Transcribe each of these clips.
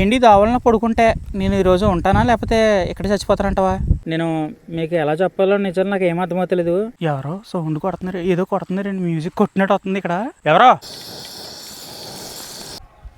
ఎండి దావలన పడుకుంటే నేను ఈరోజు ఉంటానా? లేకపోతే ఇక్కడ చచ్చిపోతానంటావా నేను మీకు ఎలా చెప్పాలో నిజం నాకు ఏం అర్థమవుతలేదు. ఎవరో సౌండ్ కొడుతున్నారు ఏదో కొడుతున్నారండి మ్యూజిక్ కొట్టినట్టు వస్తుంది ఇక్కడ. ఎవరో?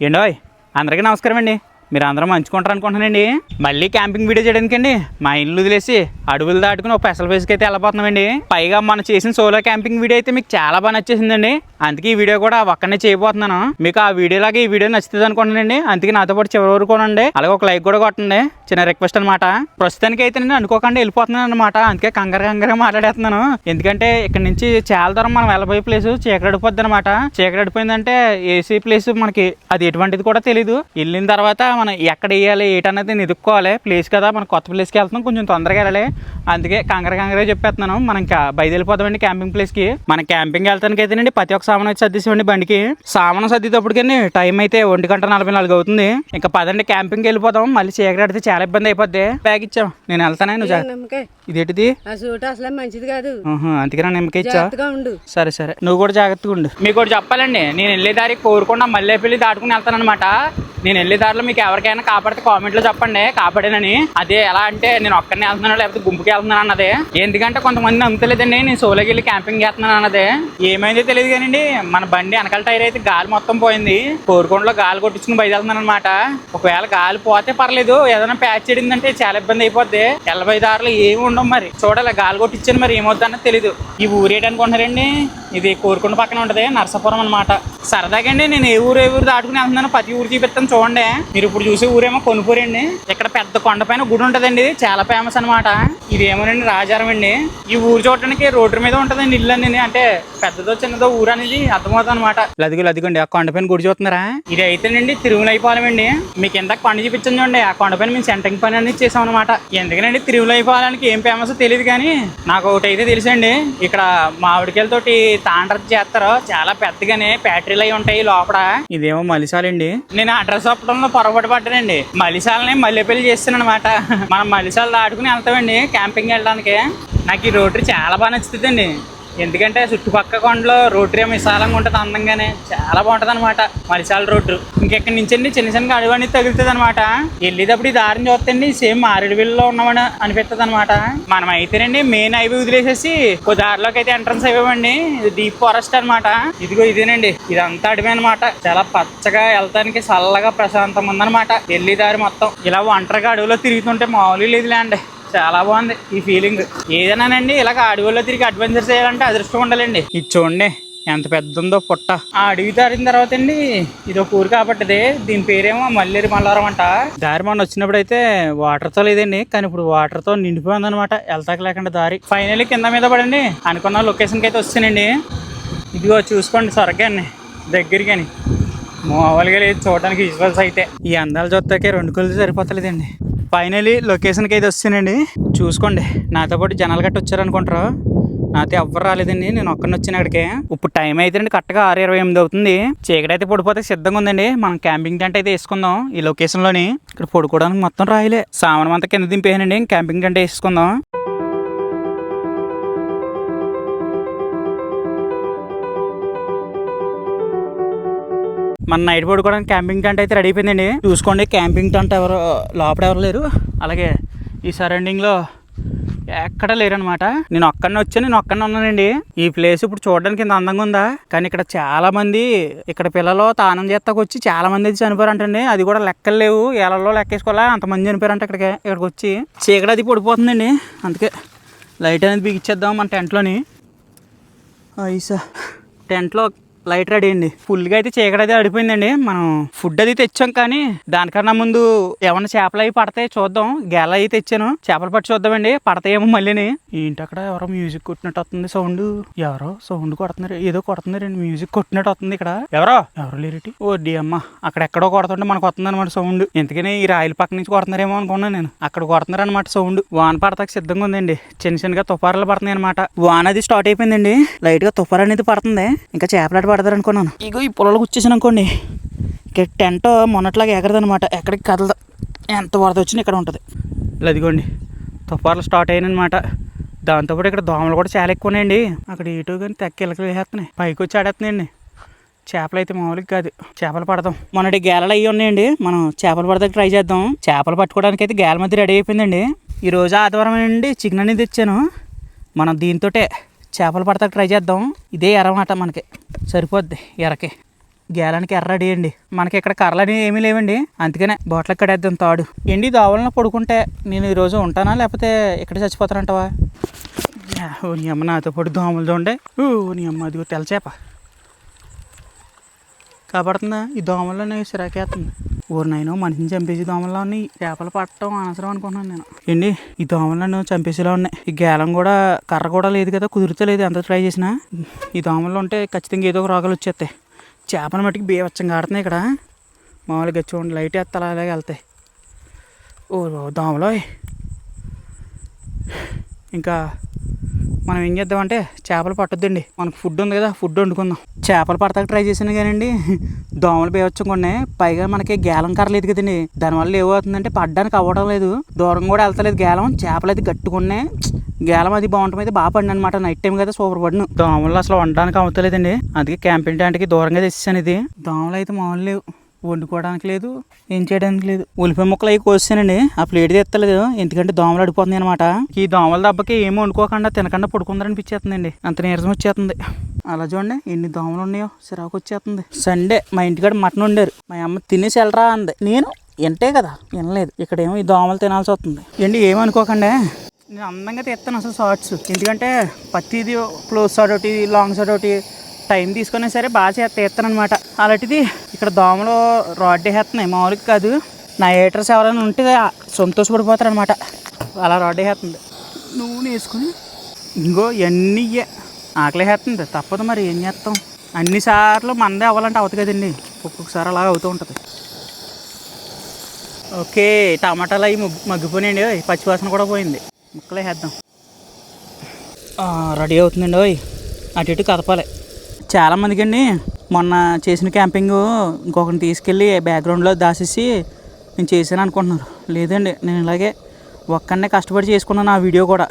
ఏండోయ్ అందరికీ నమస్కారం అండి మీరు అందరం మంచుకుంటారు అనుకుంటున్నానండి మళ్ళీ క్యాంపింగ్ వీడియో చేయడానికండి. మా ఇల్లు వదిలేసి అడవులు దాటుకుని ఒక పెసల ఫేస్కి అయితే వెళ్ళిపోతున్నామండి పైగా మనం చేసిన సోలో క్యాంపింగ్ వీడియో అయితే మీకు చాలా బాగా నచ్చేసిందండి. అందుకే ఈ వీడియో కూడా ఒక్కనే చేయబోతున్నాను. మీకు ఆ వీడియో లాగా ఈ వీడియో నచ్చుతుంది అనుకుంటున్నానండి. అందుకే నాతో పాటు చివరి వరకు కొనండి అలాగే ఒక లైక్ కూడా కొట్టండి. చిన్న రిక్వెస్ట్ అనమాట ప్రస్తుతానికి అయితే నేను అనుకోకుండా వెళ్ళిపోతున్నాను అనమాట అందుకే కంగారు కంగారుగా మాట్లాడేస్తున్నాను. ఎందుకంటే ఇక్కడ నుంచి చాలా దూరం మనం వెళ్ళబోయే ప్లేస్ చీకటిపోద్ది అనమాట చీకటిపోయిందంటే ఏసీ ప్లేస్ మనకి అది ఎటువంటిది కూడా తెలియదు వెళ్ళిన తర్వాత మనం ఎక్కడ వేయాలి ఏంటన్నది ఎదుక్కోవాలి ప్లేస్ కదా మనం కొత్త ప్లేస్కి వెళ్తున్నాం కొంచెం తొందరగా వెళ్ళాలి. అందుకే కంగారు కంగారుగా చెప్పేస్తున్నాను. మనం ఇంకా బయలుదేరిపోతామండి క్యాంపింగ్ ప్లేస్కి మన క్యాంపింగ్ వెళ్తానికి అయితేనండి ప్రతి ఒక్క సామాన్ వచ్చి సర్దిస్తామండి బండికి. సామాను సర్దితేప్పటికని టైం అయితే ఒంటి గంట నలభై నాలుగు అవుతుంది. ఇంకా పదండి క్యాంపింగ్కి వెళ్ళిపోతాం మళ్ళీ చీకటి చాలా ఇబ్బంది అయిపోద్ది. బ్యాగ్ ఇచ్చాం. నేను వెళ్తానే నువ్వు నమ్మకాయ. ఇదేంటిది? అసలు మంచిది కాదు. ఆహా, అందుకే నా నిమ్మకి ఇచ్చా? సరే సరే. నువ్వు కూడా జాగ్రత్తగా ఉండు. మీకు కూడా చెప్పాలండి. నేను వెళ్ళే దారి కోరుకుండా మళ్ళీ పెళ్ళి దాటుకుని వెళ్తానమాట నేను వెళ్ళే దారిలో మీకు ఎవరికైనా కాపాడితే కామెంట్లో చెప్పండి. కాపాడేనని. అదే ఎలా అంటే నేను ఒక్కరిని వెళ్తున్నాను లేకపోతే గుంపుకి వెళ్తున్నాను అన్నదే. ఎందుకంటే కొంతమంది నమ్ముతలేదండి నేను సోలోకి వెళ్ళి క్యాంపింగ్ చేస్తున్నాను అన్నదే. ఏమైందో తెలియదు కానండి మన బండి వెనకాల టైర్ అయితే గాలి మొత్తం పోయింది. కోరుకొండలో గాలి కొట్టించుకుని బయలుదేరుతున్నాను అనమాట ఒకవేళ గాలి పోతే పర్లేదు ఏదైనా ప్యాచ్ చెడిందంటే చాలా ఇబ్బంది అయిపోద్ది. ఎల్లబై దారిలో ఏమి ఉండవు మరి. చూడాలి గాలి కొట్టించాను మరి ఏమవుతుందన్నది తెలియదు ఈ ఊరేటనుకుంటున్నారండి ఇది కోరుకొండ పక్కన ఉంటది నర్సాపురం అనమాట సరదాగా అండి నేను ఏ ఊరు ఏ ఊరు దాటుకుని వెళ్తున్నాను ప్రతి ఊరు చూపిస్తాను చూడండి. మీరు ఇప్పుడు చూసే ఊరేమో కొనుపూరి అండి. ఇక్కడ పెద్ద కొండపైన గుడి ఉంటదండి చాలా ఫేమస్ అనమాట ఇదేమోనండి రాజారం అండి. ఈ ఊరు చూడటానికి రోడ్డు మీద ఉంటదండి ఇల్లు అనేది అంటే పెద్దదో చిన్నదో ఊరు అనేది అర్థమవుతుంది అనమాట లదిగులు అదిగండి ఆ కొండపైన గుడి చూస్తున్నారా? ఇది అయితేనండి తిరుమలైపాలెం అండి. మీకు ఇందాక కొండ చూపించండి చూడండి. ఆ కొండపైన మేము సెంటరింగ్ పని అనేది చేసాం అనమాట ఎందుకనండి తిరుమలైపాలెంకి ఏం ఫేమస్ తెలియదు కానీ నాకు ఒకటి అయితే తెలుసండి. ఇక్కడ మామిడికాయలతోటి తాండ్ర చేస్తారు చాలా పెద్దగానే ఫ్యాక్టరీలు అయి ఉంటాయి లోపల. ఇదేమో మలిసాలండి. నేను అడ్రస్ చెప్పడంలో పొరపాటు పడ్డానండి. మలిసాలని మల్లెపల్లి చేస్తాను అనమాట మనం మలిసాలు దాటుకుని వెళ్తామండి క్యాంపింగ్ వెళ్ళడానికి. నాకు ఈ రోడ్డు చాలా బాగా నచ్చుతుందండి. ఎందుకంటే చుట్టుపక్క కొండలో రోడ్డు ఏమో విశాలంగా ఉంటుంది అందంగానే. చాలా బాగుంటుంది అనమాట మలిసాల రోడ్డు. ఇంకెక్కడి నుంచి అండి? చిన్న చిన్న అడుగు అనేది తగులుతుంది అనమాట వెళ్ళేటప్పుడు ఈ దారిని చూస్తండి సేమ్ మారేడువిల్లో ఉన్నామని అనిపిస్తుంది అనమాట మనం అయితేనండి మెయిన్ హైవే వదిలేసేసి ఒక దారిలోకి అయితే ఎంట్రన్స్ అయ్యామండి ఇది డీప్ ఫారెస్ట్ అనమాట ఇదిగో ఇదేనండి. ఇదంతా అడవి అనమాట చాలా పచ్చగా వెళ్తానికి చల్లగా ప్రశాంతంగా ఉందన్నమాట. వెళ్ళే దారి మొత్తం. ఇలా ఒంటరిగా అడవిలో తిరుగుతుంటే మామూలు లేదులే అండి. చాలా బాగుంది. ఈ ఫీలింగ్ ఏదైనానండి ఇలాగ అడవుల్లో తిరిగి అడ్వెంచర్ చేయాలంటే అదృష్టం ఉండాలండి. ఇది చూడండి ఎంత పెద్ద ఉందో పుట్ట. ఆ అడవి దారిన తర్వాత అండి ఇది ఒక ఊరు కాబట్టిది. దీని పేరేమో మల్లేరు మల్లారం అంట. దారి మొన్న వచ్చినప్పుడు అయితే వాటర్తో లేదండి కానీ ఇప్పుడు వాటర్తో నిండిపోయింది అనమాట వెళ్తాక లేకుండా దారి. ఫైనల్లీ కింద మీద పడండి అనుకున్న లొకేషన్కి అయితే వస్తానండి. ఇదిగో చూసుకోండి సొరకాన్ని దగ్గరికని. మామూలుగా లేదు చూడడానికి విజువల్స్ అయితే. ఈ అందాలు చూస్తాకే రెండు కొలు సరిపోతలేదండి. ఫైనలీ లొకేషన్కి అయితే వచ్చానండి చూసుకోండి. నాతో పాటు జనాలు గట్ట వచ్చారనుకుంటారు? నాతో ఎవ్వరు రాలేదండి. నేను ఒక్కడిని వచ్చిన అక్కడికి ఇప్పుడు టైం అయితే అండి కరెక్ట్గా ఆరు ఇరవై ఎనిమిది అవుతుంది. చీకటి అయితే పడిపోతే సిద్ధంగా ఉందండి. మనం క్యాంపింగ్ టెంట్ అయితే వేసుకుందాం. ఈ లొకేషన్లోని ఇక్కడ పడుకోవడానికి మొత్తం రాయలే. సామాన్ అంతా కింద దింపేయనండి క్యాంపింగ్ టెంట్ వేసుకుందాం. మన నైట్ పడుకోవడానికి క్యాంపింగ్ టెంట్ అయితే రెడీ అయిపోయిందండి. చూసుకోండి క్యాంపింగ్ టెంట్ ఎవరు లోపల ఎవరు లేరు. అలాగే ఈ సరౌండింగ్లో ఎక్కడ లేరనమాట నేను ఒక్కడిని వచ్చాను నేను ఒక్కడిని ఉన్నానండి. ఈ ప్లేస్ ఇప్పుడు చూడడానికి ఇంత అందంగా ఉందా? కానీ ఇక్కడ చాలా మంది ఇక్కడ పిల్లలు తానం చేస్తాకు వచ్చి చాలా మంది అయితే చనిపోయారంటండి. అది కూడా లెక్కలు లేవు. ఏళ్ళలో లెక్కేసుకోవాలా? అంతమంది చనిపోయారంట ఇక్కడికి ఇక్కడికి వచ్చి. చీకటి అది పడిపోతుందండి. అందుకే లైట్ అనేది బిగించేద్దాం మన టెంట్లోని. ఐసా టెంట్లో లైట్ రెడీ అండి. ఫుల్గా అయితే చీకటి అయితే అడిపోయిందండి మనం ఫుడ్ అది తెచ్చాం కానీ దానికన్నా ముందు ఏమన్నా చేపలు అవి పడతాయి చూద్దాం. గెల అవి తెచ్చాను. చేపలు పట్టి చూద్దామండి. పడతాయేమో మళ్ళీని. ఏంటి అక్కడ ఎవరో మ్యూజిక్ కొట్టినట్టు వస్తుంది సౌండ్? ఎవరో సౌండ్ కొడుతున్నారు. ఏదో కొడుతున్నారండి మ్యూజిక్ కొట్టినట్టు వస్తుంది ఇక్కడ. ఎవరో? ఎవరు లేరేటి? ఓ డి అమ్మ. అక్కడ ఎక్కడో కొడుతుంటే మనకు వస్తుంది అనమాట సౌండ్. ఎందుకని ఈ రాయల పక్క నుంచి కొడుతున్నారేమో అనుకున్నాను నేను. అక్కడ కొడుతున్నారు అనమాట సౌండ్. వాన పడతాకి సిద్ధంగా ఉందండి. చిన్న చిన్నగా తుఫారాలు పడుతున్నాయి అనమాట వాన అది స్టార్ట్ అయిపోయిందండి. లైట్గా తుఫారు అనేది పడుతుంది. ఇంకా చేపలాట పడతారు అనుకున్నాను ఇగో ఈ పొలాలకు వచ్చేసాను అనుకోండి ఇక టెంట్ మొన్నట్లాగా ఎగరదనమాట. ఎక్కడికి కదలదు. ఎంత వరద వచ్చినా ఇక్కడ ఉంటుంది. ఇలా అదిగోండి తుఫార్లు స్టార్ట్ అయినమాట దాంతోపాటు ఇక్కడ దోమలు కూడా చాలా ఎక్కువ ఉన్నాయండి. అక్కడ ఇటు కానీ తెక్క ఇలకలు వేసేస్తున్నాయి. పైకి వచ్చి ఆడేస్తున్నాయండి. చేపలు అయితే మామూలుగా కాదు. చేపలు పడదాం మొన్నటి గేలలు అయ్యి ఉన్నాయండి. మనం చేపలు పడదాక ట్రై చేద్దాం. చేపలు పట్టుకోవడానికి అయితే గేల మధ్య రెడీ అయిపోయిందండి. ఈ రోజు ఆదివారం అండి చికెన్ అనేది తెచ్చాను. మనం దీంతోటే చేపలు పడతాక ట్రై చేద్దాం. ఇదే ఎర్రమాట మనకి. సరిపోద్ది ఎరకి. గేలానికి ఎర్ర రెడీ అండి. మనకి ఇక్కడ కర్రలు అనేవి ఏమీ లేవండి. అందుకనే బోట్లకి కడేద్దాం తాడు. ఎండి దోవలను పడుకుంటే నేను ఈరోజు ఉంటానా? లేకపోతే ఇక్కడ చచ్చిపోతానంటావా? ఓ నీ అమ్మ నాతో పాటు దోమలు చూడండి ఓ నీ అమ్మ అదిగో తెల్లచేప కాబడుతుందా ఈ దోమల్లోనే సిరాకేస్తుంది. ఊరు నైను మనిషిని చంపేసి దోమల్లో ఉన్నాయి. చేపలు పట్టడం అనవసరం అనుకున్నాను నేను. ఏంటి? ఈ దోమలు నన్ను చంపేసేలా ఉన్నాయి. ఈ గేలం కూడా కర్ర కూడా లేదు కదా కుదురుతలేదు. ఎంత ట్రై చేసినా? ఈ దోమలు ఉంటే ఖచ్చితంగా ఏదో ఒక రోగాలు వచ్చేస్తాయి. చేపల మట్టుకు బీవచ్చంగా ఆడుతున్నాయి ఇక్కడ. మామూలుగా చూడండి లైట్ ఎత్తాలి అలాగే వెళ్తాయి. ఓ దోమలో ఇంకా మనం ఏం చేద్దామంటే చేపలు పట్టొద్దండి. మనకు ఫుడ్ ఉంది కదా ఫుడ్ వండుకుందాం. చేపలు పడతాక ట్రై చేశాను కానండి. దోమలు పేవచ్చుకోండి పైగా మనకి గేలం కర్రలేదు కదండి. దానివల్ల ఏమవుతుందంటే పడ్డానికి అవ్వడం లేదు. దూరం కూడా వెళ్తలేదు గేలం. చేపలు అయితే గట్టుకున్నాయి గేలం అది బాగుంటుంది అయితే బాగా పడిన అనమాట నైట్ టైం కదా సూపర్ పడిన. దోమలు అసలు వండడానికి అవ్వలేదండి అందుకే క్యాంపింగ్ టెంట్కి దూరంగా తెచ్చాను ఇది. దోమలు అయితే మామూలు లేవు. వండుకోవడానికి లేదు ఏం చేయడానికి లేదు. ఉల్లిపాయ ముక్కలు అవి కోసానండి ఆ ప్లేట్ తెత్తలేదు. ఎందుకంటే దోమలు అడిపోతుంది అనమాట ఈ దోమల దెబ్బకి ఏమి వండుకోకుండా తినకుండా పడుకుందరనిపించేస్తుందండి అంత నీరసం వచ్చేస్తుంది అలా చూడండి ఎన్ని దోమలు ఉన్నాయో సిరాకు వచ్చేస్తుంది సండే మా ఇంటికాడ మటన్ వండారు. మా అమ్మ తినేసి వెళ్ళరా అంది. నేను వింటే కదా వినలేదు. ఇక్కడేమో ఈ దోమలు తినాల్సి వస్తుంది. ఏంటి ఏమనుకోకండి నేను అందంగా తీస్తాను అసలు షార్ట్స్ ఎందుకంటే ప్రతిది క్లోజ్ షాట్ ఒకటి లాంగ్ షాట్ ఒకటి టైం తీసుకున్నా సరే బాగా చేస్తా అనమాట అలాంటిది ఇక్కడ దోమలు రాడ్ వేస్తున్నాయి. మామూలుగా కాదు. నా ఏటర్స్ ఎవరైనా ఉంటే సంతోషపడిపోతారనమాట. అలా రాడ్ వేస్తుంది. నూనె వేసుకుని ఇంకో ఇవన్నీ ఆకలి వేస్తుంది. తప్పదు మరి ఏం చేస్తాం? అన్నిసార్లు మందే అవ్వాలంటే అవుతుంది కదండి. ఒక్కొక్కసారి అలా అవుతూ ఉంటుంది. ఓకే టమాటాలు అవి మగ్గిపోయినాయండి. ఓయ్. పచ్చివాసన కూడా పోయింది. ముక్కలే వేద్దాం. రెడీ అవుతుందండి. ఓయ్ అటు ఇటు కదపాలి. చాలామందికి అండి మొన్న చేసిన క్యాంపింగ్ ఇంకొకరిని తీసుకెళ్ళి బ్యాక్గ్రౌండ్లో దాసేసి నేను చేశాను అనుకుంటున్నారు. లేదండి నేను ఇలాగే ఒక్కనే కష్టపడి చేసుకున్నాను ఆ వీడియో కూడా.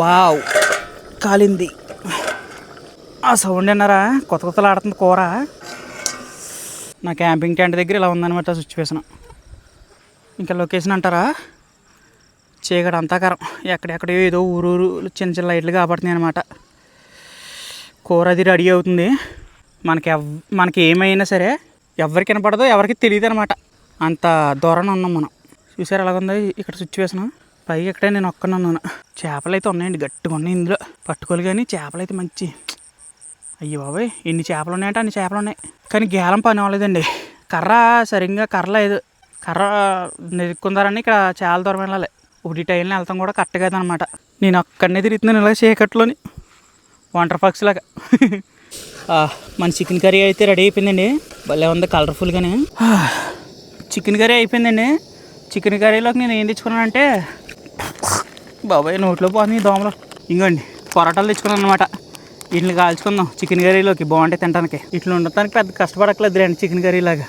వావ్ కాలింది. ఆ సౌండ్ అన్నారా కొత్త కొత్తలు ఆడుతుంది కూర. నా క్యాంపింగ్ టెంట్ దగ్గర ఇలా ఉందన్నమాట సిచ్యువేషన్. ఇంకా లొకేషన్ అంటారా? చీకటి అంతాకరం ఎక్కడెక్కడో ఏదో ఊరు ఊరు చిన్న చిన్న లైట్లు కాబడుతున్నాయి అనమాట కూర అది రెడీ అవుతుంది. మనకి ఎవ్ మనకి ఏమైనా సరే ఎవరికి వినపడదో ఎవరికి తెలియదు అనమాట. అంత దూరాన ఉన్నాం మనం. చూసారు ఎలాగుందో ఇక్కడ సిచ్యువేషన్ పైకి ఇక్కడే నేను ఒక్కనే ఉన్నాను. చేపలు అయితే ఉన్నాయండి గట్టిగా ఉన్నాయి ఇందులో. పట్టుకోలు కానీ చేపలు అయితే మంచి అయ్యో బాబాయ్ ఎన్ని చేపలు ఉన్నాయంటే అన్ని చేపలు ఉన్నాయి కానీ గేలం పని అవ్వలేదండి. కర్ర సరిగ్గా కర్ర లేదు. కర్ర నెరుక్కుందారని ఇక్కడ చాలా దూరం వెళ్ళాలి. ఒకటి టైంలో వెళ్తాం కూడా కరెక్ట్ కాదనమాట. నేను అక్కడనే తిరుగుతున్నాను ఇలా చీకట్లోని. వాటర్ ఫాక్స్ లాగా. మన చికెన్ కర్రీ అయితే రెడీ అయిపోయిందండి. భలే ఉంది కలర్ఫుల్గానే చికెన్ కర్రీ అయిపోయిందండి. చికెన్ కర్రీలోకి నేను ఏం తెచ్చుకున్నానంటే బాబాయ్ నోట్లో పోతుంది దోమలు. ఇంకోండి పొరాటాలు తెచ్చుకున్నాను అనమాట వీటిని కాల్చుకుందాం చికెన్ కర్రీలోకి. బాగుంటాయి తినడానికి ఇట్లా ఉండటానికి పెద్ద కష్టపడట్లేదు రండి చికెన్ కర్రీ లాగా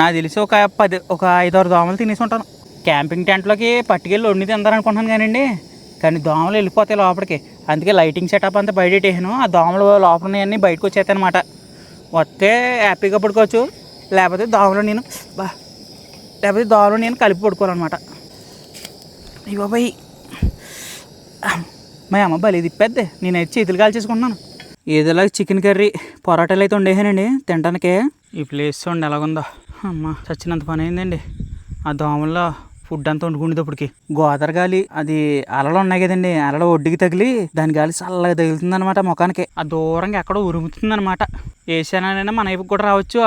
నాకు తెలిసి ఒక పది ఒక ఐదారు దోమలు తినేసి ఉంటాను. క్యాంపింగ్ టెంట్లోకి పట్టుకెళ్ళి వండి తిందారనుకుంటున్నాను కానివ్వండి కానీ దోమలు వెళ్ళిపోతాయి లోపలికి. అందుకే లైటింగ్ సెటప్ అంతా బయట పెట్టేసాను ఆ దోమలు లోపల ఉన్నాయన్నీ బయటకు వచ్చేస్తాయి అనమాట వస్తే హ్యాపీగా పడుకోవచ్చు. లేకపోతే దోమలు నేను బా లేకపోతే దోమలు నేను కలిపి పడుకోవాలన్నమాట. అయ్యో బాబాయ్. మా అమ్మ బలి తిప్పేద్ది. నేనైతే చేతులు కాల్చేసుకున్నాను ఏదోలా చికెన్ కర్రీ పొరాటాలు అయితే ఉండేసానండి తినడానికి ఈ ప్లేస్ చూడండి ఎలాగుందో. అమ్మ చచ్చినంత పని అయిందండి. ఆ దోమల్లో ఫుడ్ అంతా వండుకునేటప్పటికి గోదావరి గాలి అది అలలు ఉన్నాయి కదండి అలలు ఒడ్డుకి తగిలి దాని గాలి చల్లగా తగులుతుంది అనమాట ముఖానికి. ఆ దూరంగా ఎక్కడో ఉరుముతుంది అనమాట వేసానైనా మన వైపు కూడా రావచ్చు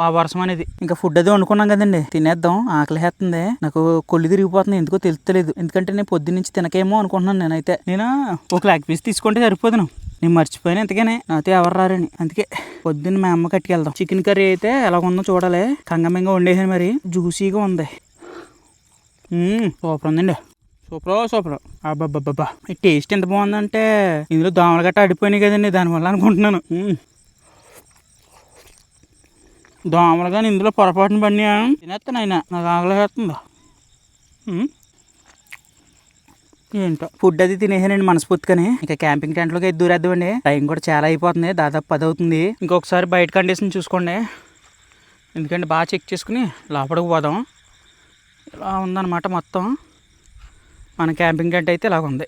ఆ- వర్షం అనేది. ఇంకా ఫుడ్ అది వండుకున్నాం కదండి తినేద్దాం ఆకలి వేస్తుంది. నాకు కొల్లు తిరిగిపోతుంది ఎందుకో తెలుస్తలేదు ఎందుకంటే నేను పొద్దు నుంచి తినకేమో అనుకుంటున్నాను నేనైతే. నేను ఒక లెగ్ పీస్ తీసుకుంటే సరిపోదును. నేను మర్చిపోయాను ఎంతగానే నాతో ఎవరు రారని. అందుకే పొద్దున్న మా అమ్మ కట్టుకెళ్దాం. చికెన్ కర్రీ అయితే ఎలా ఉందో చూడాలి కంగమంగా వండేసాను మరి. జ్యూసీగా ఉంది. సూపర్ ఉందండి. Super super. అబ్బాబ్బాబ్బా ఈ టేస్ట్ ఎంత బాగుందంటే ఇందులో దోమలు గట్ట అడిపోయినాయి కదండి దానివల్ల అనుకుంటున్నాను. దోమలు కానీ ఇందులో పొరపాటున పడినా తినేస్తాను ఆయన నాకు ఆకలి ఏంటో? ఫుడ్ అది తినేసానండి మనస్ఫూర్తిగానే. ఇంకా క్యాంపింగ్ టెంట్లోకి అయితే దూరేద్దామండి. టైం కూడా చాలా అయిపోతుంది దాదాపు పది అవుతుంది. ఇంకొకసారి బయట కండిషన్ చూసుకోండి. ఎందుకంటే బాగా చెక్ చేసుకుని లోపలికి పోదాం. ఇలా ఉందన్నమాట మొత్తం. మన క్యాంపింగ్ టెంట్ అయితే ఇలాగ ఉంది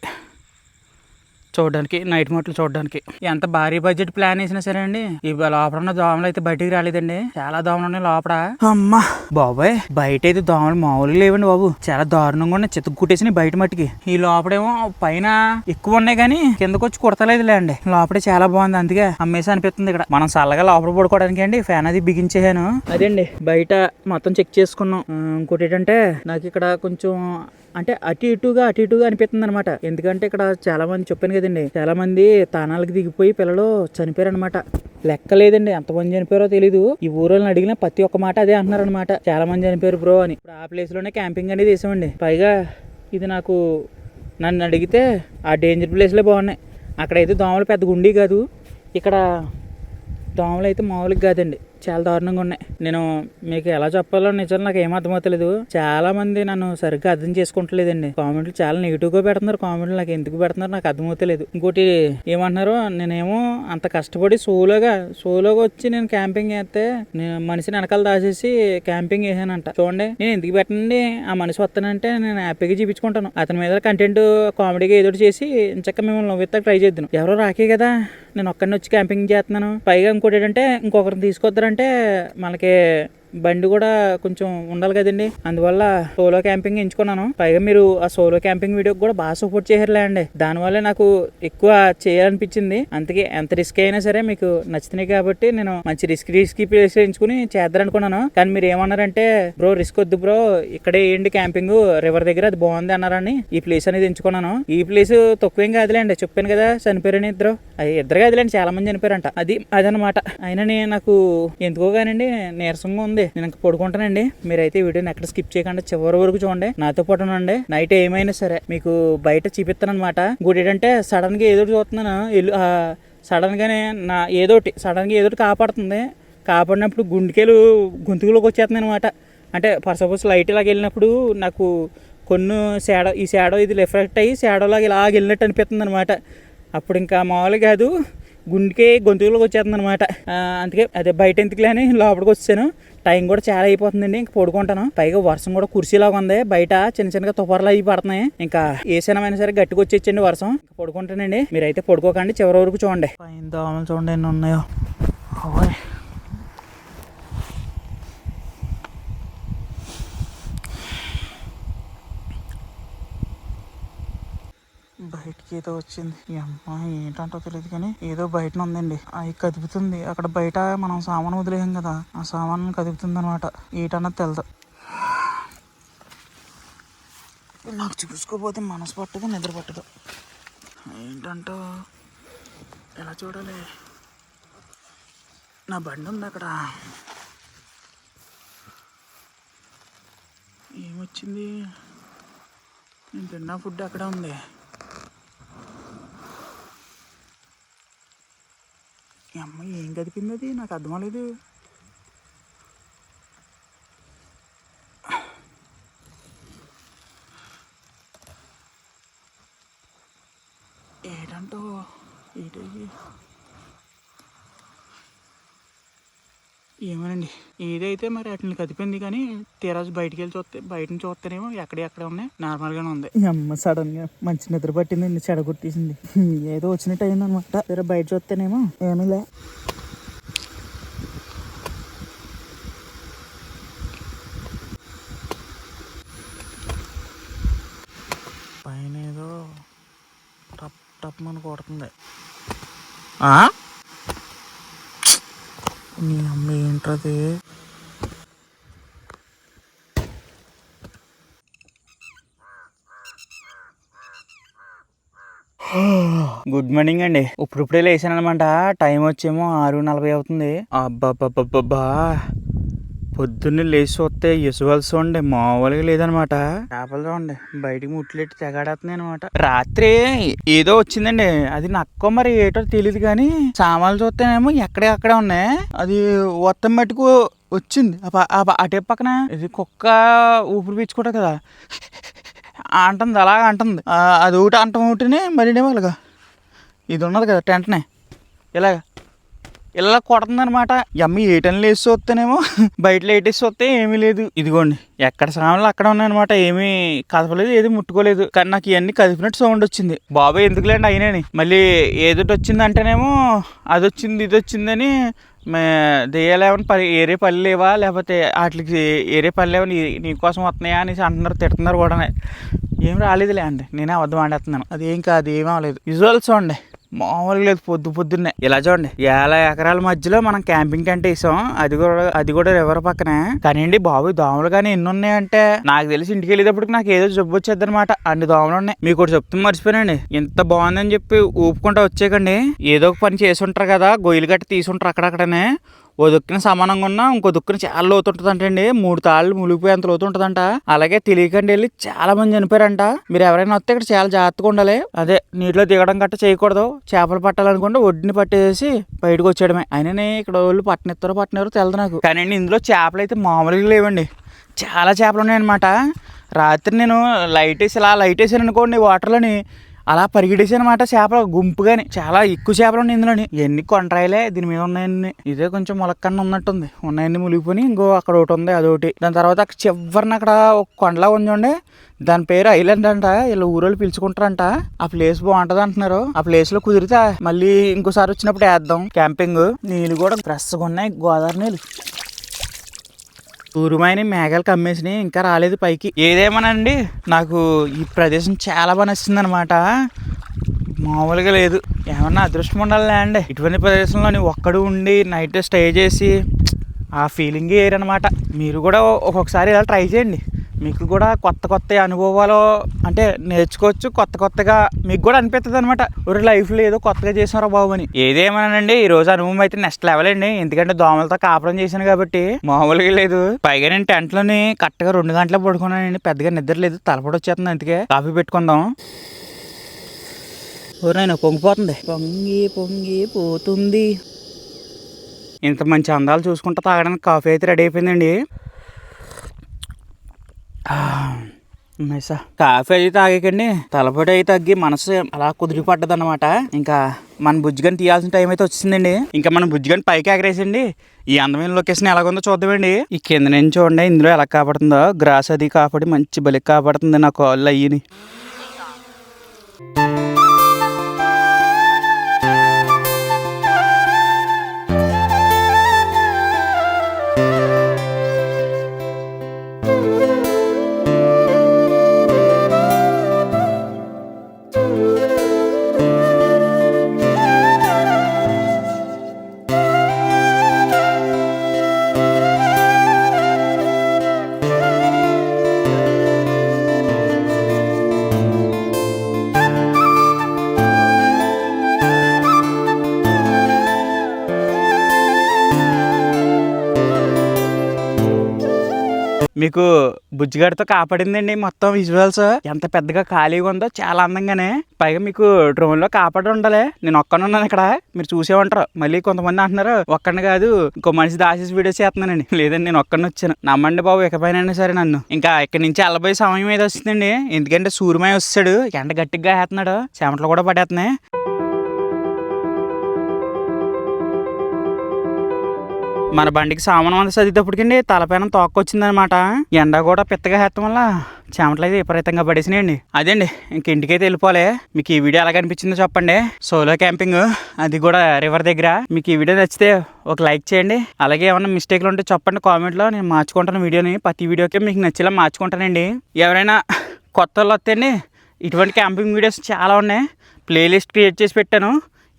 చూడడానికి నైట్ మోట్లు చూడడానికి. ఎంత భారీ బడ్జెట్ ప్లాన్ వేసినా సరే అండి ఈ లోపల ఉన్న దోమలు అయితే బయటికి రాలేదండి. చాలా దోమలు ఉన్నాయి లోపల. అమ్మా! బాబాయ్! బయట అయితే దోమలు మామూలుగా లేవండి బాబు. చాలా దారుణంగా ఉన్నాయి. చితకు కుట్టేసినాయి బయట మట్టికి. ఈ లోపడేమో పైన ఎక్కువ ఉన్నాయి కానీ కిందకు వచ్చి కుడతలేదులే అండి లోపడే చాలా బాగుంది. అందుకే అమ్మేసి అనిపిస్తుంది ఇక్కడ. మనం చల్లగా లోపల పడుకోవడానికి అండి. ఫ్యాన్ అది బిగించేసాను అదండి బయట మొత్తం చెక్ చేసుకున్నాం. ఇంకోటి ఏంటంటే నాకు ఇక్కడ కొంచెం అంటే అటు ఇటుగా అటు ఇటుగా అనిపిస్తుంది అనమాట ఎందుకంటే ఇక్కడ చాలా మంది చెప్పాను కదండి చాలా మంది తానాలకు దిగిపోయి పిల్లలు చనిపోయారు అనమాట లెక్క లేదండి ఎంతమంది చనిపోయారో తెలీదు. ఈ ఊరోళ్ళని అడిగిన ప్రతి ఒక్క మాట అదే అంటున్నారు అనమాట చాలా మంది చనిపోయారు బ్రో అని. ఇప్పుడు ఆ ప్లేస్లోనే క్యాంపింగ్ అనేది వేసామండి. పైగా ఇది నాకు నన్ను అడిగితే ఆ డేంజర్ ప్లేస్లే బాగున్నాయి. అక్కడైతే దోమలు పెద్ద గుండి కాదు. ఇక్కడ దోమలు అయితే మామూలుగా కాదండి. చాలా దారుణంగా ఉన్నాయి. నేను మీకు ఎలా చెప్పాలో నిజం నాకు ఏం అర్థమవుతలేదు చాలా మంది నన్ను సరిగ్గా అర్థం చేసుకుంటలేదండి. కామెంట్లు చాలా నెగిటివ్గా పెడుతున్నారు. కామెంట్లు నాకు ఎందుకు పెడుతున్నారు నాకు అర్థమవుతలేదు ఇంకోటి ఏమంటున్నారు నేనేమో అంత కష్టపడి సోలోగా సోలోగా వచ్చి నేను క్యాంపింగ్ చేస్తే నేను మనిషిని వెనకాల దాచేసి క్యాంపింగ్ చేశానంట. చూడండి నేను ఎందుకు పెట్టండి ఆ మనిషి వస్తానంటే నేను హ్యాపీగా చూపించుకుంటాను అతని మీద కంటెంట్ కామెడీగా ఏదో చేసి ఇంచక్క మిమ్మల్ని నవ్వుతా ట్రై చేద్దాను. ఎవరో రాకే కదా నేను ఒక్కడిని వచ్చి క్యాంపింగ్ చేస్తున్నాను. పైగా ఇంకోటి ఏంటంటే ఇంకొకరిని అంటే మనకి బండి కూడా కొంచెం ఉండాలి కదండి. అందువల్ల సోలో క్యాంపింగ్ ఎంచుకున్నాను. పైగా మీరు ఆ సోలో క్యాంపింగ్ వీడియోకి కూడా బాగా సపోర్ట్ చేయరులే అండి. దానివల్ల నాకు ఎక్కువ చేయాలనిపించింది. అందుకే ఎంత రిస్క్ అయినా సరే మీకు నచ్చినాయి కాబట్టి నేను మంచి రిస్క్ రిస్క్ ప్లేస్ ఎంచుకుని చేద్దారనుకున్నాను. కానీ మీరు ఏమన్నారంటే బ్రో రిస్క్ వద్దు బ్రో. ఇక్కడే ఏంటి క్యాంపింగ్ రివర్ దగ్గర అది బాగుంది అన్నారని ఈ ప్లేస్ అనేది ఎంచుకున్నాను. ఈ ప్లేస్ తక్కువేం కాదులేండి చెప్పాను కదా చనిపోయారని ఇద్దరు. అది ఇద్దరు కాదులేండి చాలా మంది చనిపోయారంట. అది అదనమాట. అయినా నేను నాకు ఎందుకో కానండి నీరసంగా ఉంది. నేను ఇంకా పడుకుంటానండి. మీరైతే వీడియోని ఎక్కడ స్కిప్ చేయకుండా చివరి వరకు చూడండి. నాతో పాటు ఉండండి. నైట్ ఏమైనా సరే మీకు బయట చూపిస్తాను అనమాట ఇంకోటి ఏంటంటే సడన్గా ఏదో చూస్తున్నాను. ఎల్లు సడన్ గానే నా ఏదోటి సడన్గా ఏదోటి కాపాడుతుంది. కాపాడినప్పుడు గుండెకేలు గొంతుకులోకి వచ్చేస్తుంది అనమాట అంటే ఫర్ సపోజ్ లైట్ ఇలాగ వెళ్ళినప్పుడు నాకు కొన్ని షాడో ఈ షాడో ఇది రిఫ్లెక్ట్ అయ్యి షాడోలాగా ఇలాగ వెళ్ళినట్టు అనిపిస్తుంది అనమాట అప్పుడు ఇంకా మామూలుగా కాదు గుండెకే గొంతుకులోకి వచ్చేస్తుంది అనమాట అందుకే అదే బయట ఎందుకులే అని లోపలికి వచ్చాను టైం కూడా చాలా అయిపోతుందండి. ఇంకా పడుకుంటాను. పైగా వర్షం కూడా కుర్చీలాగా ఉంది. బయట చిన్న చిన్నగా తుఫార్లు అవి పడుతున్నాయి. ఇంకా ఏ సినిమైనా సరే గట్టిగా వచ్చేచ్చండి వర్షం. ఇంకా పడుకుంటానండి. మీరైతే పడుకోకండి. చివరి వరకు చూడండి. పైన దోమలు చూడండి ఎన్ని ఉన్నాయో. బయటికి ఏదో వచ్చింది. ఈ అమ్మ ఏంటంటో తెలియదు కానీ ఏదో బయట ఉందండి. అది కదుపుతుంది. అక్కడ బయట మనం సామాను వదిలేయం కదా. ఆ సామాను కదుపుతుంది అనమాట ఏటన్నది తెలదు. నాకు చూసుకోపోతే మనసు పట్టదు నిద్ర పట్టదు. ఏంటంటో ఎలా చూడాలి? నా బండి ఉంది అక్కడ. ఏమొచ్చింది? నేను తిన్న ఫుడ్ అక్కడ ఉంది. అమ్మాయి ఏం కదిపింది అది? నాకు అర్థం అవ్వలేదు. ఏదైతే మరి వాటిని కదిపింది కానీ తీరాజు బయటికి వెళ్ళి చూస్తే బయట నుంచి చూస్తేనేమో ఎక్కడ ఎక్కడ ఉన్నాయి. నార్మల్గానే ఉంది. అమ్మ సడన్గా మంచి నిద్ర పట్టిందండి చెడగొట్టేసింది. ఏదో వచ్చినట్టు అయింది అనమాట సరే బయట చూస్తేనేమో ఏమీ లే పైన ఏదో టప్ టప్ అని కొడుతుంది. నీ అమ్మ ఏంటది గుడ్ మార్నింగ్ అండి. ఇప్పుడిప్పుడే లేచాను అనమాట టైం వచ్చేమో ఆరు నలభై అవుతుంది. అబ్బాబ్బాబ్బా పొద్దున్నే లేచి చూస్తే ఇసువల్ చూడండి మామూలుగా లేదనమాట చేపలు చూడండి బయటికి ముట్లెట్టి తెగాడేస్తున్నాయి అనమాట రాత్రి ఏదో వచ్చిందండి. అది నక్కో మరి ఏటో తెలియదు కానీ సామాన్లు చూస్తేనేమో ఎక్కడే అక్కడే ఉన్నాయి. అది మొత్తం మట్టుకు వచ్చింది. అటే పక్కన ఇది కుక్క ఊపిరి పీల్చుకుంటా కదా. అంటుంది అలాగ అంటుంది. అది ఒకటి అంటం ఒకటినే మళ్ళీ ఇలాగా ఇది ఉన్నది కదా టెంటనే. ఇలాగ. ఇలా కొడుతుంది అనమాట అమ్మ ఏటని లేసి చూస్తేనేమో బయట లేటేసి చూస్తే ఏమీ లేదు. ఇదిగోండి ఎక్కడ సామాన్లు అక్కడ ఉన్నాయన్నమాట. ఏమీ కదపలేదు ఏది ముట్టుకోలేదు. కానీ నాకు ఇవన్నీ కదిపినట్టు సౌండ్ వచ్చింది. బాబాయ్ ఎందుకులేండి అయినని. మళ్ళీ ఏదోటి వచ్చింది అంటేనేమో అది వచ్చింది ఇది వచ్చిందని మే దెయ్యాలేమని పని ఏరే పళ్ళు లేవా? లేకపోతే వాటికి ఏరే పని లేవని నీకోసం వస్తున్నాయా అనేసి అంటున్నారు తిడుతున్నారు కూడా ఏం రాలేదులే అండి. నేనే అబద్ధం ఆడేస్తున్నాను. అది ఏం కాదు ఏమీ అవ్వలేదు. విజువల్స్ చూడండి. మామూలుగా లేదు పొద్దు పొద్దున్నే. ఇలా చూడండి ఏళ్ళ ఎకరాల మధ్యలో మనం క్యాంపింగ్ టెంట్ వేసాం. అది కూడా అది కూడా రివర్ పక్కనే. కానీ అండి బాబు దోమలు కానీ ఎన్ని ఉన్నాయంటే నాకు తెలిసి ఇంటికి వెళ్ళేటప్పటికి నాకు ఏదో జబ్బు వచ్చేది అనమాట అన్ని దోమలు ఉన్నాయి. మీకు ఒకటి చెప్తాం మర్చిపోయానండి. ఇంత బాగుందని చెప్పి ఊపుకుంటా వచ్చేకండి ఏదో ఒక పని చేసి ఉంటారు కదా గొయ్యలు గట్టి తీసుంటారు అక్కడక్కడనే. ఓ దుక్కున సమానంగా ఉన్నా ఇంకో దుక్కున చాలా లోతు అండి మూడు తాళ్ళు మునిగిపోయేంత లోతు అలాగే తెలియకండి వెళ్ళి చాలా మంది చనిపోయారంట. మీరు ఎవరైనా వస్తే ఇక్కడ చాలా జాగ్రత్తగా ఉండాలి. అదే నీటిలో దిగడం గట్ట చేయకూడదు. చేపలు పట్టాలనుకుంటే ఒడ్డుని పట్టేసి బయటకు వచ్చేయడమే. అయినా ఇక్కడ వాళ్ళు పట్టనిస్తారో పట్టనిస్తారో తెలదు నాకు. కానీ ఇందులో చేపలు అయితే మామూలుగా లేవండి. చాలా చేపలు ఉన్నాయన్నమాట. రాత్రి నేను లైట్ వేసి ఇలా లైట్ వేసాను అనుకోండి వాటర్లోని అలా పరిగెడేసి అనమాట చేపలు. గుంపుగాని చాలా ఎక్కువ చేపలు ఉన్నాయి ఇందులోని. ఎన్ని కొండ్రాయిలే దీని మీద ఉన్నాయన్ని. ఇదే కొంచెం మొలక్కన్న ఉన్నట్టుంది. ఉన్నాయన్ని మునిగిపోయి ఇంకో అక్కడ ఒకటి ఉంది అదొకటి. దాని తర్వాత అక్కడ చివరిన అక్కడ ఒక కొండలా ఉందండి దాని పేరు ఐలాండ్ అంట. ఇలా ఊరోళ్ళు పిలుచుకుంటారంట. ఆ ప్లేస్ బాగుంటది అంటున్నారు. ఆ ప్లేస్లో కుదిరితే మళ్ళీ ఇంకోసారి వచ్చినప్పుడు వేద్దాం. క్యాంపింగ్. నీళ్ళు కూడా ఫ్రెష్గా ఉన్నాయి. గోదావరి నీళ్ళు. ఊరుమైన మేఘాలు కమ్మేసినాయి ఇంకా రాలేదు పైకి. ఏదేమనండి నాకు ఈ ప్రదేశం చాలా బాగా నచ్చింది అనమాట మామూలుగా లేదు. ఏమన్నా అదృష్టం ఉండాలి అండి. ఇటువంటి ప్రదేశంలో ఒక్కడు ఉండి నైట్ స్టే చేసి ఆ ఫీలింగ్ ఏరనమాట మీరు కూడా ఒక్కొక్కసారి ఇలా ట్రై చేయండి. మీకు కూడా కొత్త కొత్త అనుభవాలు అంటే నేర్చుకోవచ్చు కొత్త కొత్తగా మీకు కూడా అనిపిస్తుంది అనమాట ఒక లైఫ్లో ఏదో కొత్తగా చేసినారా బాబు అని. ఏదేమోనండి ఈ రోజు అనుభవం అయితే నెక్స్ట్ లెవెల్ అండి. ఎందుకంటే దోమలతో కాపురం చేశాను కాబట్టి మామూలుగా లేదు. పైగా నేను టెంట్లోని కరెక్ట్గా రెండు గంటలు పడుకున్నానండి. పెద్దగా నిద్ర లేదు తలపడి వచ్చేస్తుంది అందుకే కాఫీ పెట్టుకుందాం. ఊరైనా పొంగిపోతుంది పొంగి పొంగి పోతుంది. ఇంత మంచి అందాలు చూసుకుంటా తాగడానికి కాఫీ అయితే రెడీ అయిపోయిందండి. కాఫీ అయితే తాగకండి. తలపొడి అయితే తగ్గి మనసు అలా కుదిరి పడ్డది అనమాట ఇంకా మన బుజ్జిగని తీయాల్సిన టైం అయితే వచ్చిందండి ఇంకా మన బుజ్జిగని పైకి ఎగరేసండి. ఈ అందమైన లొకేషన్ ఎలాగుందో చూద్దామండి. ఈ కింద నుంచి చూడండి ఇందులో ఎలా కాపాడుతుందో. గ్రాస్ అది కాపాడి మంచి బలి కాపాడుతుంది నా కాళ్ళు అయ్యి మీకు బుజ్జిగాడితో కాపాడిందండి మొత్తం విజువల్స్ ఎంత పెద్దగా ఖాళీగా ఉందో చాలా అందంగానే. పైగా మీకు డ్రోన్లో కాపాడి ఉండాలి. నేను ఒక్కనున్నాను ఇక్కడ. మీరు చూసే ఉంటారు. మళ్ళీ కొంతమంది అంటున్నారు ఒక్కడిని కాదు ఇంకో మనిషి దాసేసి వీడియో చేస్తున్నానండి లేదండి నేను ఒక్కడిని వచ్చాను. నమ్మండి బాబు ఇకపైన సరే నన్ను. ఇంకా ఇక్కడి నుంచి వెళ్ళబోయే సమయం ఏదో వస్తుందండి. ఎందుకంటే సూర్యమయ వస్తాడు. ఎండ గట్టిగా వేస్తున్నాడు చెమటలు కూడా పడేస్తున్నాయి. మన బండికి సామాను అంతా చదివేటప్పటికండి తలపైన తోక్కొచ్చిందనమాట ఎండ కూడా పిత్తగా హేత్తం వల్ల చెమటలు అయితే విపరీతంగా పడేసినాయండి. అదేండి ఇంక ఇంటికైతే వెళ్ళిపోలే. మీకు ఈ వీడియో ఎలా కనిపించిందో చెప్పండి. సోలో క్యాంపింగ్ అది కూడా రివర్ దగ్గర. మీకు ఈ వీడియో నచ్చితే ఒక లైక్ చేయండి. అలాగే ఏమైనా మిస్టేక్లు ఉంటే చెప్పండి కామెంట్లో. నేను మార్చుకుంటాను వీడియోని. ప్రతి వీడియోకి మీకు నచ్చేలా మార్చుకుంటానండి. ఎవరైనా కొత్త వాళ్ళు వస్తేనే ఇటువంటి క్యాంపింగ్ వీడియోస్ చాలా ఉన్నాయి. ప్లేలిస్ట్ క్రియేట్ చేసి పెట్టాను.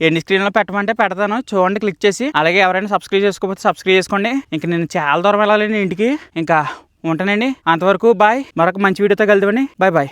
ఎన్ని స్క్రీన్లో పెట్టమంటే పెడతాను. చూడండి క్లిక్ చేసి. అలాగే ఎవరైనా సబ్స్క్రైబ్ చేసుకోకపోతే సబ్స్క్రైబ్ చేసుకోండి. ఇంక నేను చాలా దూరం వెళ్ళాలండి ఇంటికి. ఇంకా ఉంటానండి. అంతవరకు బాయ్. మరొక మంచి వీడియోతో కలుద్దామండి. Bye bye.